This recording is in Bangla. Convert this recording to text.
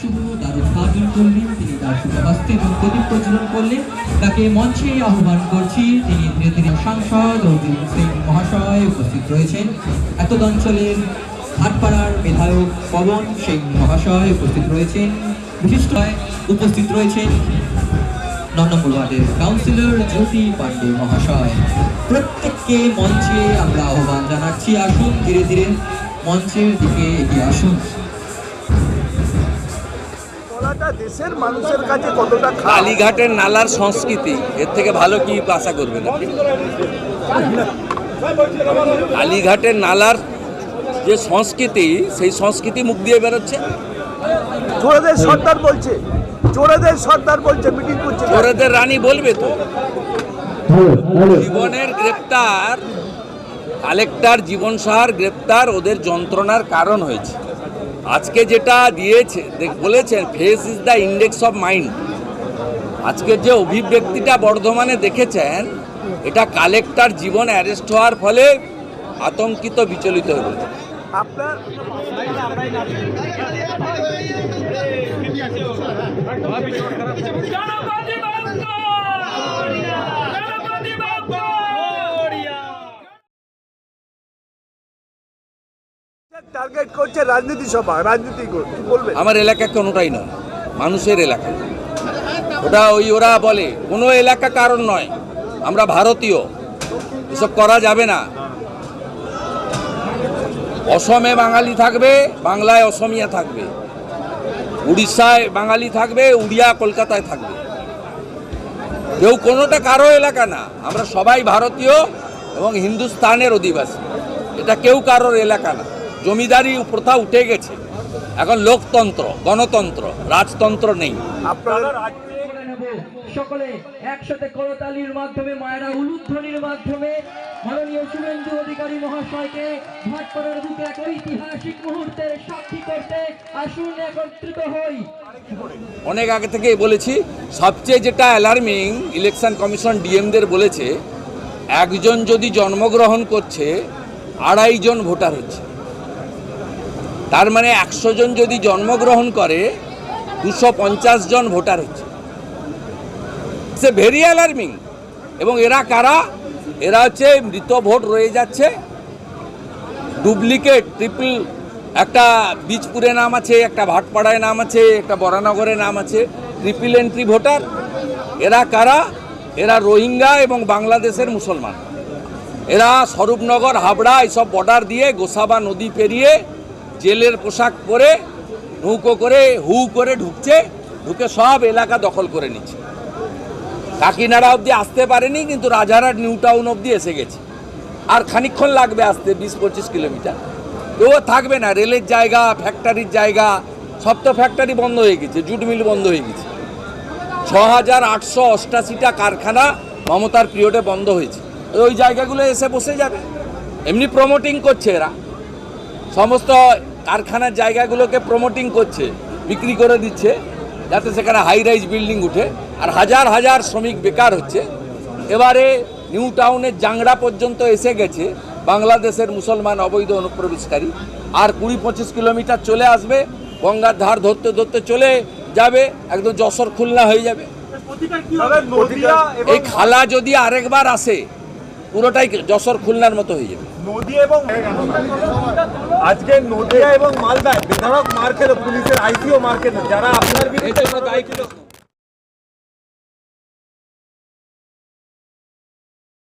শুভ তার উদ্বোধন করলেন, তিনি তার শুভহস্তে এবং প্রদীপ প্রজ্বলন করলেন। তাকে মঞ্চে আহ্বান করছি, তিনি ধীরে ধীরে সাংসদ অর্জুন সিং মহাশয় উপস্থিত রয়েছেন। এত অঞ্চলের ভাটপাড়ার বিধায়ক পবন সিং মহাশয় উপস্থিত রয়েছেন, বিশিষ্ট উপস্থিত রয়েছেন ন নম্বর ওয়ার্ডের কাউন্সিলর জ্যোতি পান্ডে মহাশয়। প্রত্যেককে মঞ্চে আমরা আহ্বান জানাচ্ছি, আসুন ধীরে ধীরে মঞ্চের দিকে এগিয়ে আসুন। দেশের মানুষের কাছে কতটা কালীঘাটের নালার সংস্কৃতি এর থেকে ভালো কি আশা করবেন আপনি? কালীঘাটের নালার যে সংস্কৃতি সেই সংস্কৃতি মুখ দিয়ে বেরোচ্ছে? চোরেদের সর্দার বলছে চোরেদের সর্দার বলছে মিটিং করছে চোরেদের রানী বলবে তো। জীবনের গ্রেপ্তার কালেক্টর জীবন সাহার গ্রেপ্তার ওদের যন্ত্রণার কারণ হয়েছে। আজকে যেটা দিয়েছে দেখ- বলেছেন face is the index of mind আজকে যে অভিব্যক্তিটা বর্ধমানে দেখেছেন এটা কালেক্টর জীবন অ্যারেস্ট হওয়ার ফলে আতঙ্কিত বিচলিত হয়ে পড়েছে। আপনার টার্গেট করছে রাজনীতি সভা, রাজনীতি বলবেন? আমার এলাকা কোনোটাই নয়, মানুষের এলাকা। ওটা ওই ওরা বলে, কোনো এলাকা কারণ নয়, আমরা ভারতীয়, এসব করা যাবে না। অসমে বাঙালি থাকবে, বাংলায় অসমিয়া থাকবে। উড়িষ্যায় বাঙালি থাকবে, উড়িয়া কলকাতায় থাকবে। কেউ কোনোটা কারও এলাকা না, আমরা সবাই ভারতীয় এবং হিন্দুস্তানের অধিবাসী। এটা কেউ কারোর এলাকা না। জমিদারি প্রথা উঠে গেছে। এখন লোকতন্ত্র গণতন্ত্র রাজতন্ত্র নেই। আপনারা সকলে একসাথে করতালির মাধ্যমে মায়েরা উলুধ্বনির মাধ্যমে। মাননীয় শুভেন্দু অধিকারী মহাশয়কে ভাটপাড়ার বুকে এক ঐতিহাসিক মুহূর্তের সাক্ষী করতে আসুন একত্রিত হই। অনেক আগে থেকেই বলেছি সবচেয়ে যেটা অ্যালার্মিং ইলেকশন কমিশন ডিএমদের বলেছে একজন যদি জন্মগ্রহণ করছে আড়াই জন ভোটার হচ্ছে। তার মানে একশো জন যদি জন্মগ্রহণ করে, দুশো পঞ্চাশ জন ভোটার হচ্ছে। সে ভেরি অ্যালার্মিং এবং এরা কারা? এরা হচ্ছে মৃত ভোট রয়ে যাচ্ছে। ডুপ্লিকেট ট্রিপল একটা বীজপুরে নাম আছে, একটা ভাটপাড়ায় নাম আছে, একটা বরানগরে নাম আছে ট্রিপল এন্ট্রি ভোটার। এরা কারা? এরা রোহিঙ্গা এবং বাংলাদেশের মুসলমান। এরা স্বরূপনগর, হাবড়া, এইসব বর্ডার দিয়ে গোসাবা নদী পেরিয়ে জেলের পোশাক পরে, নৌকো করে, হু করে ঢুকছে, ঢুকে সব এলাকা দখল করে নিচ্ছে। কাকিনাড়া অবধি আসতে পারেনি, কিন্তু রাজারহাট, নিউ টাউন অবধি এসে গেছে। আর খানিকক্ষণ লাগবে আসতে, বিশ পঁচিশ কিলোমিটার। তবুও থাকবে না, রেলের জায়গা ফ্যাক্টরির জায়গা, সব তো ফ্যাক্টরি বন্ধ হয়ে গেছে, জুট মিল বন্ধ হয়ে গেছে। ছ হাজার আটশো অষ্টাশিটা কারখানা মমতার পিরিয়ডে বন্ধ হয়েছে। ওই জায়গাগুলো এসে বসে যাবে। এমনি প্রমোটিং করছে এরা। সমস্ত কারখানার জায়গাগুলোকে প্রমোটিং করছে বিক্রি করে দিচ্ছে যাতে সেখানে হাই রাইজ বিল্ডিং উঠে। আর হাজার হাজার শ্রমিক বেকার হচ্ছে। এবারে নিউ টাউনের জাংড়া পর্যন্ত এসে গেছে বাংলাদেশের মুসলমান অবৈধ অনুপ্রবেশকারী। আর কুড়ি পঁচিশ কিলোমিটার চলে আসবে গঙ্গার ধার ধরতে ধরতে চলে যাবে একদম যশোর খুলনা হয়ে যাবে। এই খালা যদি আরেকবার আসে পুরোটাই যশোর খুলনার মতো হয়ে যাবে। নদী এবং আজকে নদিয়া এবং মালদায় বেধারক মার খেলো পুলিশের আইসিও মার খেলো যারা আপনার বিরুদ্ধে দায়ী